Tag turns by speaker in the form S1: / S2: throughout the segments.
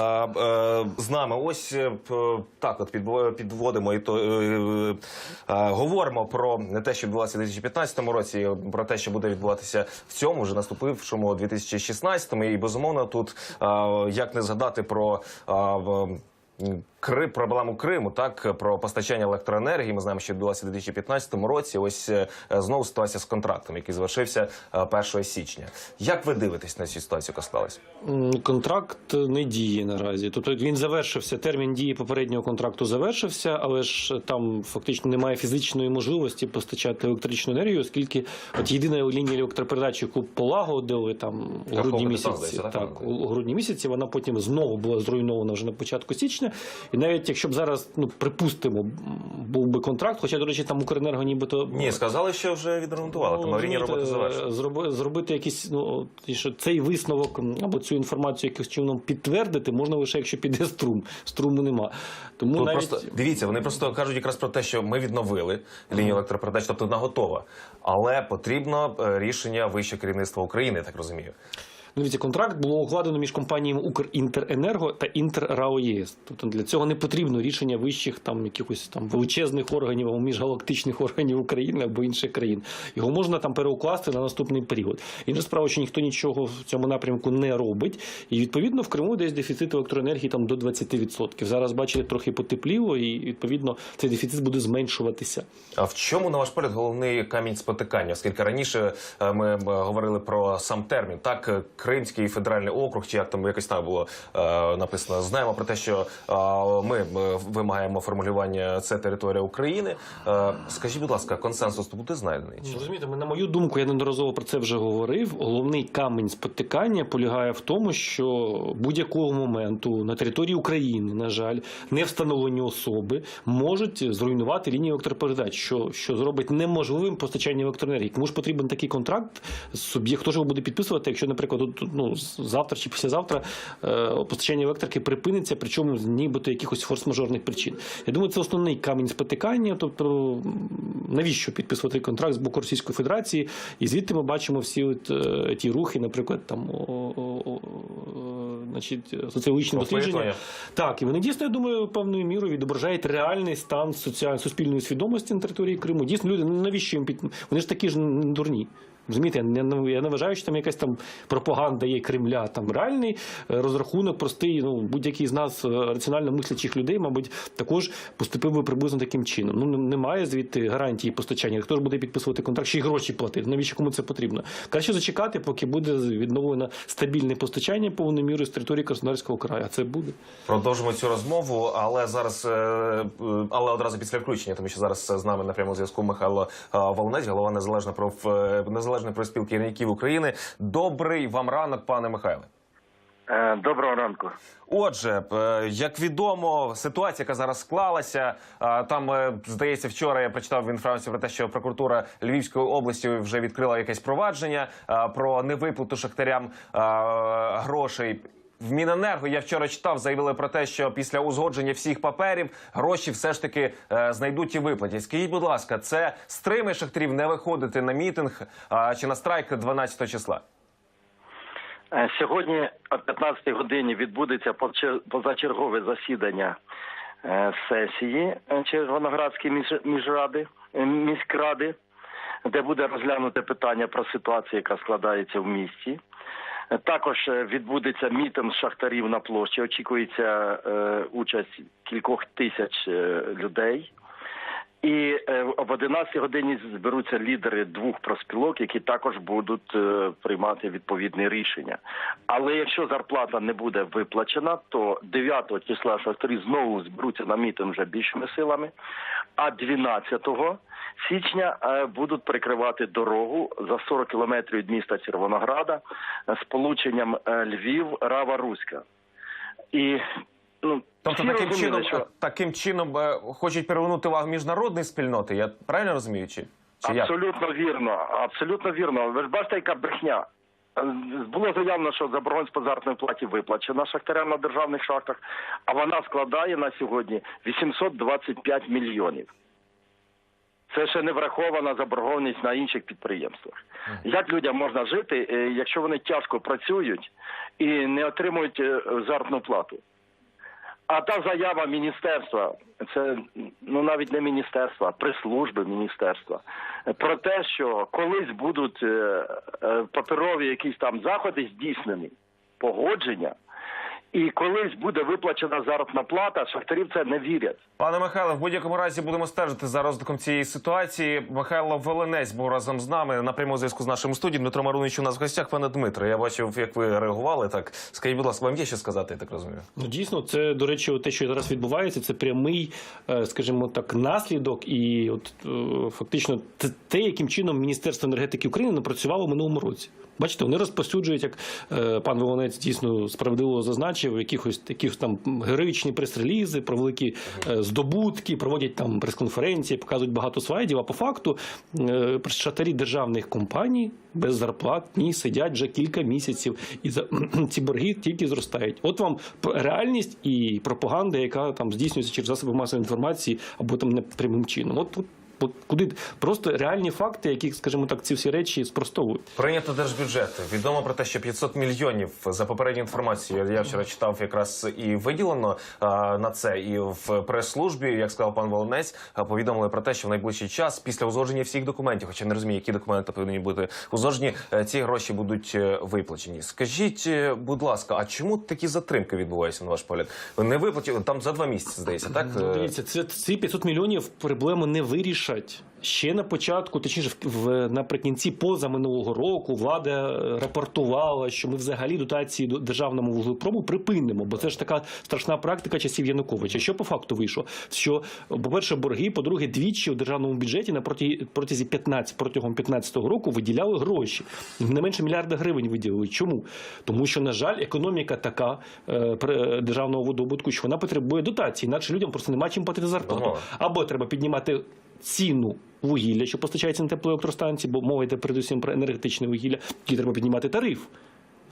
S1: Е, З нами ось е, так, от підво- підводимо і то е, говоримо про не те, що відбувалося у 2015 році, про те, що буде відбуватися в цьому вже наступившому 2016 І безумовно, тут як не згадати про. Е, Кри проблему Криму, так про постачання електроенергії. Ми знаємо, що відбулося у 2015 році. Ось е, знову ситуація з контрактом, який завершився е, 1 січня. Як ви дивитесь на цю ситуацію, яка склалась?
S2: Контракт не діє наразі. Тобто він завершився. Термін дії попереднього контракту завершився, але ж там фактично немає фізичної можливості постачати електричну енергію, оскільки от єдина лінія електропередачі, яку полагодили там у грудні місяці,
S1: так,
S2: так у грудні місяці, вона потім знову була зруйнована вже на початку січня. І навіть якщо б зараз, ну припустимо, був би контракт, хоча до речі, там Укренерго нібито
S1: Ні, сказали, що вже відремонтували. Тому аварійні роботи завершені.
S2: зроби, зробити якісь, ну що цей висновок або цю інформацію якимось чином підтвердити можна лише якщо піде струм. Струму нема. Тому
S1: Тут
S2: навіть
S1: просто дивіться, вони просто кажуть якраз про те, що ми відновили лінію електропередач, тобто вона готова. Але потрібно е, рішення вище керівництва України, я так розумію.
S2: Дивіться, контракт було укладено між компаніями Укрінтеренерго та Інтеррао ЄС. Тобто для цього не потрібно рішення вищих там якихось там величезних органів або міжгалактичних органів України або інших країн. Його можна там переукласти на наступний період. Інша справа, що ніхто нічого в цьому напрямку не робить. І відповідно в Криму десь дефіцит електроенергії там до 20%. Зараз бачите, трохи потепліло, і відповідно цей дефіцит буде зменшуватися.
S1: А в чому, на ваш погляд, головний камінь спотикання? Оскільки раніше е, ми е, говорили про сам термін, так Кримський федеральний округ, чи як там якось там було е, написано, знаємо про те, що е, ми вимагаємо формулювання це територія України. Е, скажіть, будь ласка, консенсус тут буде знайдений? Чи?
S2: Ну, Розумієте, на мою думку, я неодноразово про це вже говорив. Головний камінь спотикання полягає в тому, що будь-якого моменту на території України, на жаль, не встановлені особи можуть зруйнувати лінію електропередач, що, що зробить неможливим постачання електроенергії. Кому ж потрібен такий контракт? Суб'єкт хто ж його буде підписувати, якщо, наприклад, ну, завтра чи післязавтра е, постачання електрики припиниться, причому з нібито якихось форс-мажорних причин. Я думаю, це основний камінь спотикання. Тобто, навіщо підписувати контракт з боку Російської Федерації? І звідти ми бачимо всі от, е, ті рухи, наприклад, там о, о, о, значить, соціологічні дослідження. Так, і вони дійсно, я думаю, певною мірою відображають реальний стан соціальної суспільної свідомості на території Криму. Дійсно, люди, ну навіщо їм під вони ж такі ж дурні. Розумієте, я не, я не вважаю, що там якась там пропаганда є Кремля. Там реальний е, розрахунок, простий. Ну будь-який з нас е, раціонально мислячих людей, мабуть, також поступив би приблизно таким чином. Ну немає звідти гарантії постачання. Хто ж буде підписувати контракт, ще й гроші платити? Навіщо кому це потрібно? Краще зачекати, поки буде відновлено стабільне постачання повною мірою з території Краснодарського краю. А це буде.
S1: Продовжимо цю розмову, але зараз, е, але одразу після включення, тому що зараз з нами на прямому зв'язку Михайло Волонець, голова незалежної проф незалежної профспілки керівників України. Добрий вам ранок, пане Михайле.
S3: Е, Доброго ранку.
S1: Отже, е, як відомо, ситуація, яка зараз склалася, е, там здається, вчора я прочитав інформацію про те, що прокуратура Львівської області вже відкрила якесь провадження про невиплату шахтарям грошей. В Міненерго я вчора читав, заявили про те, що після узгодження всіх паперів гроші все ж таки е, знайдуть і виплатять. Скажіть, будь ласка, це стримує шахтарів не виходити на мітинг е, чи на страйк 12 числа?
S3: Е, Сьогодні о 15 годині відбудеться позачергове засідання е, сесії е, Червоноградської між- міжради міськради, де буде розглянуте питання про ситуацію, яка складається в місті. Також е, відбудеться мітинг шахтарів на площі. Очікується е, участь кількох тисяч е, людей. І е, об 11 годині зберуться лідери двох проспілок, які також будуть е, приймати відповідні рішення. Але якщо зарплата не буде виплачена, то 9 числа шахтарі знову зберуться на мітинг вже більшими силами. А 12 січня е, будуть прикривати дорогу за 40 кілометрів від міста Червонограда сполученням е, Львів Рава Руська. І ну
S1: Тобто
S3: всі
S1: таким
S3: розуміли,
S1: чином,
S3: що
S1: таким чином е, хочуть привернути увагу міжнародної спільноти. Я правильно розумію? Чи, чи як?
S3: Абсолютно вірно, абсолютно вірно. Ви ж бачите, яка брехня. Е, Було заявлено, що заборгованість по заробітній платі виплачена шахтарям на державних шахтах, а вона складає на сьогодні 825 мільйонів. Це ще не врахована заборгованість на інших підприємствах. Як людям можна жити, е, якщо вони тяжко працюють і не отримують заробітну плату? А та заява міністерства, це ну навіть не міністерства, а прес-служби міністерства, про те, що колись будуть е, е, паперові якісь там заходи здійснені, погодження, і колись буде виплачена заробітна плата, шахтарів це не вірять.
S1: Пане Михайло, в будь-якому разі будемо стежити за розвитком цієї ситуації. Михайло Волинець був разом з нами на прямому зв'язку з нашим студією. Дмитро Марунович у нас в гостях. Пане Дмитро, я бачив, як ви реагували. Так скажіть, будь ласка, вам є що сказати, я так розумію.
S2: Ну дійсно, це до речі, те, що зараз відбувається, це прямий, е, скажімо так, наслідок, і от е, фактично те- те, яким чином Міністерство енергетики України напрацювало в минулому році. Бачите, вони розповсюджують, як е, пан Волонець дійсно справедливо зазначив, якихось таких там героїчні прес-релізи про великі е, здобутки, проводять там прес-конференції, показують багато слайдів. А по факту е, шахтарі державних компаній без зарплат ні сидять вже кілька місяців, і за ці борги тільки зростають. От вам реальність і пропаганда, яка там здійснюється через засоби масової інформації або там не прямим чином. От, от куди просто реальні факти, які, скажімо так, ці всі речі спростовують.
S1: Прийнято держбюджет. Відомо про те, що 500 мільйонів за попередню інформацію. Я вчора читав якраз і виділено а, на це. І в прес-службі, як сказав пан Волонець, повідомили про те, що в найближчий час, після узгодження всіх документів, хоча не розумію, які документи повинні бути узгоджені, е, ці гроші будуть е, виплачені. Скажіть, е, будь ласка, а чому такі затримки відбуваються на ваш погляд? Не виплатили там за два місяці, здається, так
S2: Ну, дивіться, це ці 500 мільйонів проблему не вирішать. Ще на початку, точніше, в, наприкінці позаминулого року влада рапортувала, що ми взагалі дотації до державному вуглепробу припинимо, бо це ж така страшна практика часів Януковича. Що по факту вийшло? Що, по-перше, борги, по-друге, двічі у державному бюджеті на протязі 15, протягом 15 року виділяли гроші. Не менше мільярда гривень виділили. Чому? Тому що, на жаль, економіка така е, державного видобутку, що вона потребує дотації, інакше людям просто нема чим платити зарплату.
S1: Безумовно.
S2: Або треба піднімати ціну вугілля, що постачається на теплоелектростанції, бо мова йде передусім про енергетичне вугілля, тоді треба піднімати тариф.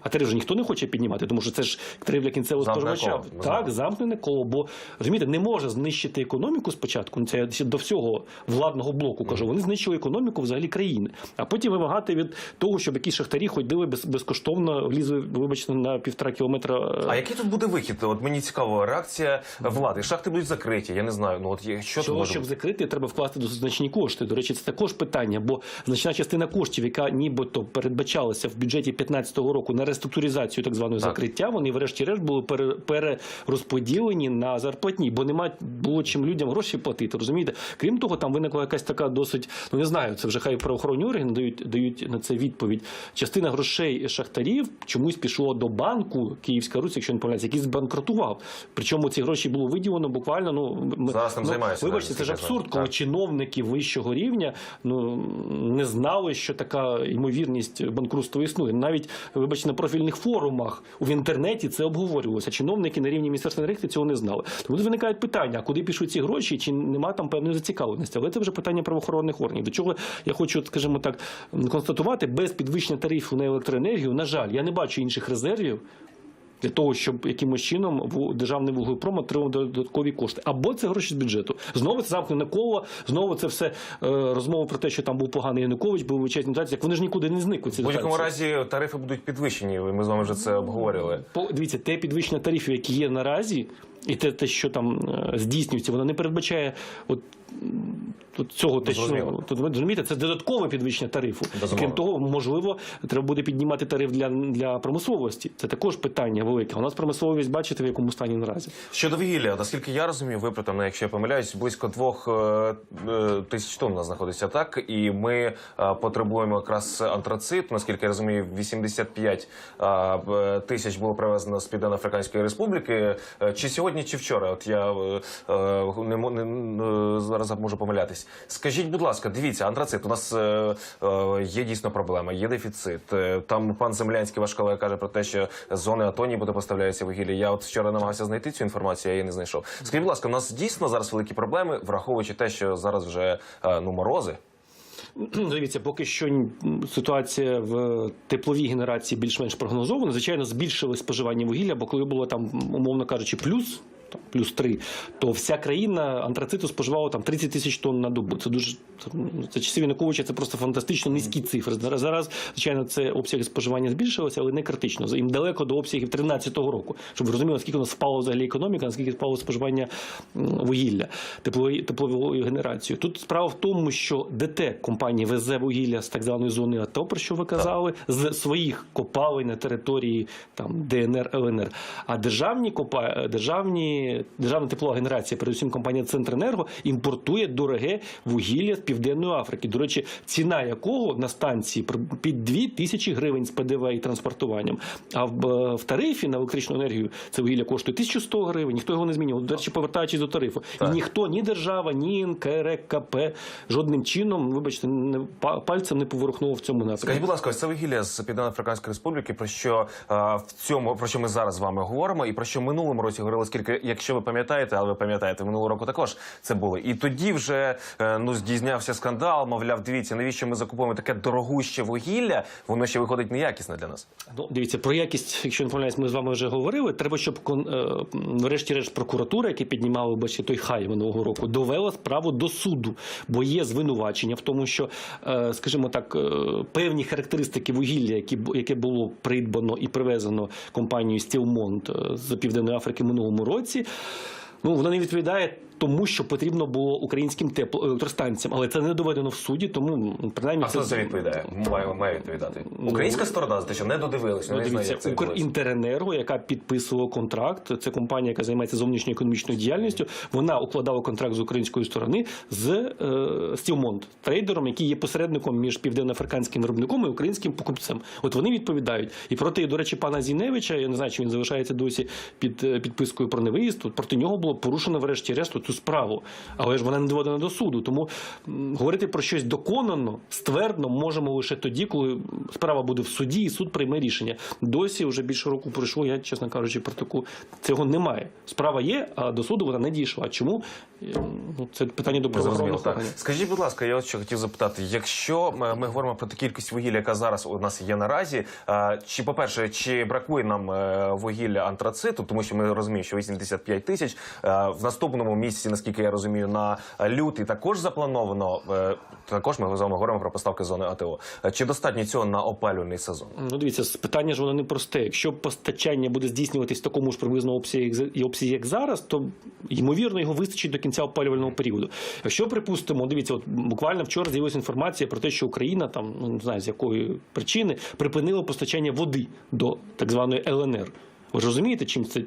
S2: А тариф же ніхто не хоче піднімати, тому що це ж тариф для кінцевого споживача. Так, замкнене коло. Бо розумієте, не може знищити економіку спочатку. ну, Це до всього владного блоку кажу. Вони знищили економіку взагалі країни. А потім вимагати від того, щоб якісь шахтарі ходили без, безкоштовно, влізли, вибачте, на півтора кілометра.
S1: А який тут буде вихід? От мені цікаво, реакція влади. Шахти будуть закриті. Я не знаю. Ну от що може
S2: щоб
S1: бути?
S2: закрити, треба вкласти досить значні кошти. До речі, це також питання, бо значна частина коштів, яка нібито передбачалася в бюджеті 2015 року на реструктуризацію так званого
S1: Так.
S2: закриття, вони врешті-решт були пере- перерозподілені на зарплатні, бо нема було чим людям гроші платити. Розумієте? Крім того, там виникла якась така досить, ну не знаю, це вже хай правоохоронні органи дають дають на це відповідь. Частина грошей шахтарів чомусь пішло до банку Київська Русь, якщо не помиляюся, який збанкрутував. Причому ці гроші було виділено буквально. Ну ми-
S1: Зараз
S2: ну, Вибачте, це ж абсурд, коли
S1: Так.
S2: чиновники вищого рівня ну не знали, що така ймовірність банкрутства існує. Навіть вибачте, профільних форумах в інтернеті це обговорювалося. Чиновники на рівні міністерства енергетики цього не знали. Тому тут виникають питання: куди пішли ці гроші? Чи нема там певної зацікавленості? Але це вже питання правоохоронних органів. До чого я хочу, скажімо так, констатувати без підвищення тарифів на електроенергію. На жаль, я не бачу інших резервів для того, щоб якимось чином в державний вуглепром отримав додаткові кошти. Або це гроші з бюджету. Знову це замкнене коло, знову це все е, розмова про те, що там був поганий Янукович, був величезний. Як вони ж нікуди не зникли. Ці
S1: В будь-якому разі тарифи будуть підвищені. Ми з вами вже це обговорювали.
S2: По- дивіться, те підвищення тарифів, які є наразі, і те, те що там е, здійснюється, воно не передбачає от. Тут цього те, що тут ви розумієте, це додаткове підвищення тарифу.
S1: Безумовно.
S2: Крім того, можливо, треба буде піднімати тариф для, для промисловості. Це також питання велике. У нас промисловість, бачите, в якому стані наразі.
S1: Щодо вугілля, наскільки я розумію, ви про там, якщо я помиляюсь, близько двох е, е, тисяч тонн у нас знаходиться так, і ми е, потребуємо якраз антрацит. Наскільки я розумію, 85 е, тисяч було привезено з Південно-Африканської Республіки. Е, Чи сьогодні, чи вчора? От я е, е, не, не, е, зараз можу помилятись. Скажіть, будь ласка, дивіться, антрацит. У нас е, є дійсно проблема, є дефіцит. Там пан Землянський, ваш колега, каже про те, що зони АТО нібито поставляється вугілля. Я от вчора намагався знайти цю інформацію, я її не знайшов. Скажіть, будь ласка, у нас дійсно зараз великі проблеми, враховуючи те, що зараз вже ну морози.
S2: Дивіться, поки що ситуація в тепловій генерації більш-менш прогнозована. Звичайно, збільшили споживання вугілля, бо коли було там, умовно кажучи, плюс. Там, плюс 3, то вся країна антрациту споживала там 30 тисяч тонн на добу. Це дуже ну, за часів Януковича це просто фантастично низькі цифри. Зараз, зараз, звичайно, це обсяги споживання збільшилися, але не критично. Їм далеко до обсягів 13-го року, щоб ви розуміли, наскільки у нас впало взагалі економіка, наскільки впало споживання вугілля, теплової тепловою генерацією. Тут справа в тому, що ДТ компанії везе вугілля з так званої зони АТО, про що ви казали, з своїх копалень на території там ДНР, ЛНР. А державні копа державні державна теплова генерація, передусім компанія Центренерго, імпортує дороге вугілля з південної Африки. До речі, ціна якого на станції під 2 тисячі гривень з ПДВ і транспортуванням. А в, е, в тарифі на електричну енергію це вугілля коштує 1100 гривень. Ніхто його не змінював. До речі, повертаючись до тарифу,
S1: Так.
S2: і ніхто, ні держава, ні НКРКП жодним чином, вибачте, не па- пальцем не поворухнув в цьому напрямку.
S1: Скажіть, будь ласка, ось це вугілля з Південно-Африканської Республіки, про що е, в цьому про що ми зараз з вами говоримо, і про що минулому році говорили, скільки, якщо ви пам'ятаєте, але ви пам'ятаєте, минулого року також це було. І тоді вже е, ну здійснявся скандал. Мовляв, дивіться, навіщо ми закуповуємо таке дорогуще вугілля? Воно ще виходить неякісне для нас.
S2: Ну, дивіться, про якість, якщо не помиляюсь, ми з вами вже говорили. Треба, щоб е, врешті-решт прокуратура, яка піднімала бачите, той хай минулого року, довела справу до суду, бо є звинувачення в тому, що, е, скажімо так, певні характеристики вугілля, які яке було придбано і привезено компанією Стілмонт з Південної Африки минулому році. Ну, воно не відповідає тому, що потрібно було українським теплоелектростанціям, але це не доведено в суді, тому принаймні
S1: А хто це відповідає? Має, має відповідати. Українська сторона за те, що не додивилися.
S2: Ну,
S1: не
S2: дивіться,
S1: як це відбулося.
S2: Укрінтеренерго, яка підписувала контракт, це компанія, яка займається зовнішньою економічною діяльністю. Вона укладала контракт з української сторони з е, Стілмонт, трейдером, який є посередником між південноафриканським виробником і українським покупцем. От вони відповідають. І проти, до речі, пана Зіневича, я не знаю, чи він залишається досі під е, підпискою про невиїзд. Проти нього було порушено врешті-решт цю справу, але ж вона не доведена до суду. Тому говорити про щось доконано, ствердно можемо лише тоді, коли справа буде в суді, і суд прийме рішення. Досі вже більше року пройшло. Я, чесно кажучи, про таку цього немає. Справа є, а до суду вона не дійшла. Чому ну, це питання до правоохоронних органів.
S1: Скажіть, будь ласка, я от що хотів запитати: якщо ми, ми говоримо про ту кількість вугілля, яка зараз у нас є наразі, чи по-перше, чи бракує нам е, вугілля антрациту, тому що ми розуміємо, що 85 тисяч е, в наступному місяці, наскільки я розумію, на лютий також заплановано. е, Також ми з вами говоримо про поставки зони АТО. Е, Чи достатньо цього на опалювальний сезон?
S2: Ну, дивіться, питання ж воно не просте. Якщо постачання буде здійснюватись в такому ж приблизно обсязі, як зараз, то ймовірно його вистачить до кінця опалювального періоду. Якщо припустимо, дивіться, от буквально вчора з'явилася інформація про те, що Україна там ну не знаю з якої причини припинила постачання води до так званої ЛНР. Ви ж розумієте, чим це?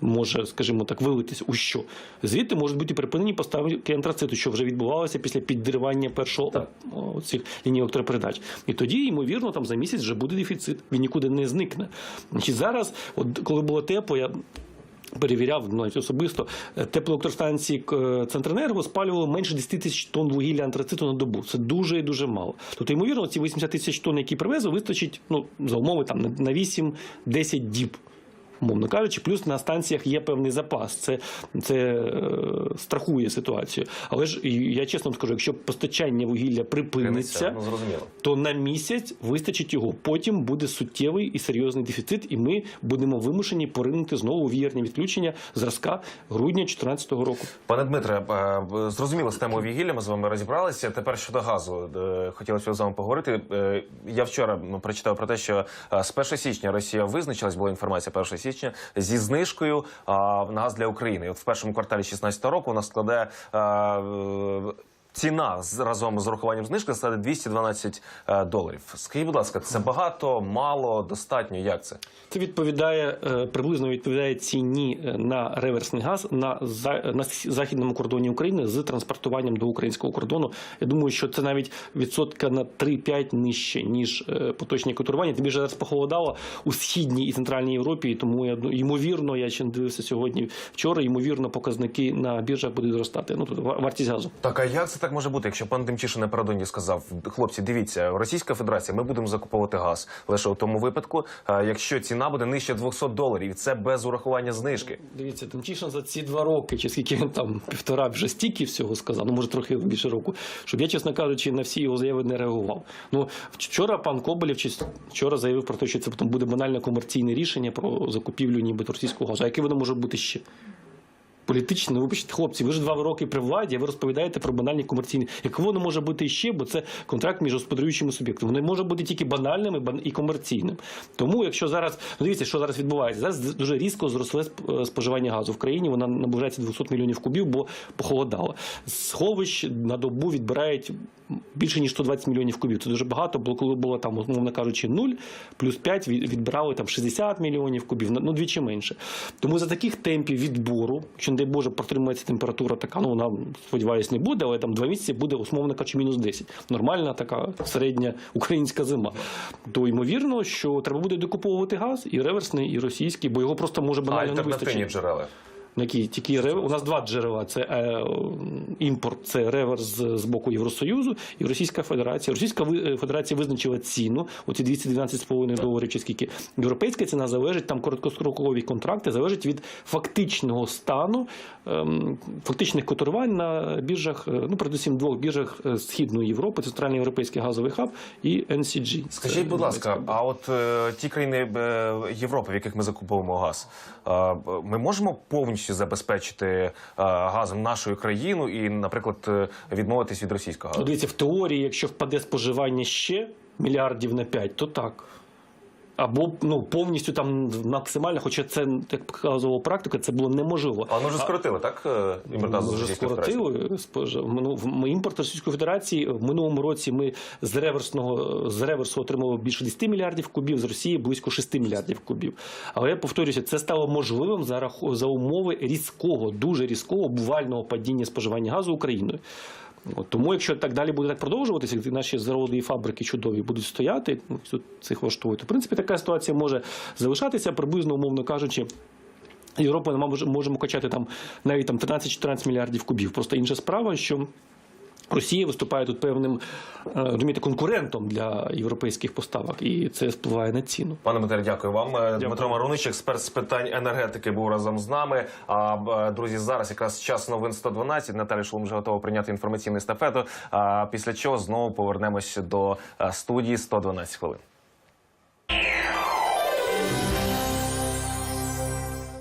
S2: Може, скажімо так, вилитись у що? Звідти можуть бути припинені поставки антрациту, що вже відбувалося після підривання першого о, цих ліній електропередач. І тоді, ймовірно, там за місяць вже буде дефіцит. Він нікуди не зникне. Значить, зараз, от коли було тепло, я. Перевіряв навіть особисто е, теплоелектростанції е, Центренерго спалювали менше 10 тисяч тонн вугілля антрациту на добу. Це дуже і дуже мало. Тобто, ймовірно, ці 80 тисяч тонн, які привезли, вистачить ну за умови там на- на 8-10 діб. Умовно кажучи, плюс на станціях є певний запас. Це, це е, страхує ситуацію. Але ж я чесно скажу, якщо постачання вугілля припиниться,
S1: Ну
S2: то на місяць вистачить його. Потім буде суттєвий і серйозний дефіцит, і ми будемо вимушені поринути знову у віярні відключення зразка грудня 2014 року.
S1: Пане Дмитре, е, зрозуміло, з темою вугілля ми з вами розібралися. Тепер щодо газу е, хотілося з вами поговорити. Е, Я вчора ну, прочитав про те, що е, з 1 січня Росія визначилась, була інформація 1 січня, зі знижкою а, на газ для України. От в першому кварталі 2016 року вона складе. е, Ціна разом з урахуванням знижки складе 212 е, доларів. Скажіть, будь ласка, це багато, мало, достатньо? Як це?
S2: Це відповідає е, приблизно відповідає ціні е, на реверсний газ на за- на західному кордоні України з транспортуванням до українського кордону. Я думаю, що це навіть відсотка на 3-5 нижче ніж поточні котурування. Тим більше зараз похолодало у східній і центральній Європі. Тому я ймовірно, я ще не дивився сьогодні вчора. Ймовірно, показники на біржах будуть зростати. Ну тут вартість газу.
S1: Так, а як це так може бути, якщо пан Демчишин напередодні сказав, хлопці, дивіться, Російська Федерація, ми будемо закуповувати газ лише у тому випадку, е, якщо ціна буде нижче 200 доларів, і це без урахування знижки.
S2: Дивіться, Тимчишин за ці два роки, чи скільки він там півтора вже стільки всього сказав, ну може трохи більше року, щоб я, чесно кажучи, на всі його заяви не реагував. Ну вчора пан Коболєв чи вчора заявив про те, що це буде банальне комерційне рішення про закупівлю нібито російського газу. А яке воно може бути ще? Політичне. Ну, вибачте, хлопці, ви ж два роки при владі, а ви розповідаєте про банальні комерційні. Як воно може бути ще, бо це контракт між господарюючими суб'єктами. Воно може бути тільки банальним і комерційним. Тому, якщо зараз ну, дивіться, що зараз відбувається, зараз дуже різко зросло сп- е, споживання газу в країні. Вона наближається 200 мільйонів кубів, бо похолодало. Сховищ на добу відбирають більше ніж 120 мільйонів кубів. Це дуже багато, бо коли було там, умовно кажучи, 0, плюс 5 відбирали там 60 мільйонів кубів, ну двічі менше. Тому за таких темпів відбору, що не дай Боже, протримується температура така, ну вона сподіваюсь, не буде, але там два місяці буде умовно кажучи, мінус 10. Нормальна така середня українська зима. То ймовірно, що треба буде докуповувати газ і реверсний, і російський, бо його просто може
S1: А
S2: банально не
S1: альтернативні
S2: вистачити.
S1: джерела.
S2: Які тільки у нас два джерела: це е, імпорт, це реверс з, з боку Євросоюзу і Російська Федерація. Російська е, Федерація визначила ціну, оці 212,5 доларів чи скільки. Європейська ціна залежить там короткострокові контракти, залежить від фактичного стану, ем, фактичних котирувань на біржах, е, ну передусім двох біржах е, Східної Європи, це Центральний Європейський газовий хаб і NCG.
S1: Скажіть,
S2: Це
S1: будь ласка, а от е, ті країни е, Європи, в яких ми закуповуємо газ, е, ми можемо повністю забезпечити е, газом нашу країну і, наприклад, е, відмовитись від російського газу?
S2: дивіться, в теорії, якщо впаде споживання ще мільярдів на 5, то так. Або ну, повністю там максимально, хоча це, як показувала практика, це було неможливо.
S1: Але ми вже скоротили, так? е, Імпорт з
S2: вже скоротили спожи- в імпорт Російської Федерації. В минулому році ми з реверсного з реверсу отримали більше 10 мільярдів кубів, з Росії близько 6 мільярдів кубів. Але я повторюся, це стало можливим за за умови різкого, дуже різкого бувального падіння споживання газу Україною. От, тому, якщо так далі буде так продовжуватися, як наші заводи і фабрики чудові будуть стояти, ну, цих влаштує, то в принципі така ситуація може залишатися приблизно, умовно кажучи. Європа ми може- можемо качати там навіть там 13-14 мільярдів кубів. Просто інша справа, що Росія виступає тут певним е, розумієте, конкурентом для європейських поставок, і це впливає на ціну.
S1: Пане Дмитре, дякую вам. Дякую. Дмитро Марунич, експерт з питань енергетики, був разом з нами. А друзі, зараз якраз час новин 112. Наталя Шолом вже готова прийняти інформаційну естафету. А після чого знову повернемось до е, студії 112 хвилин.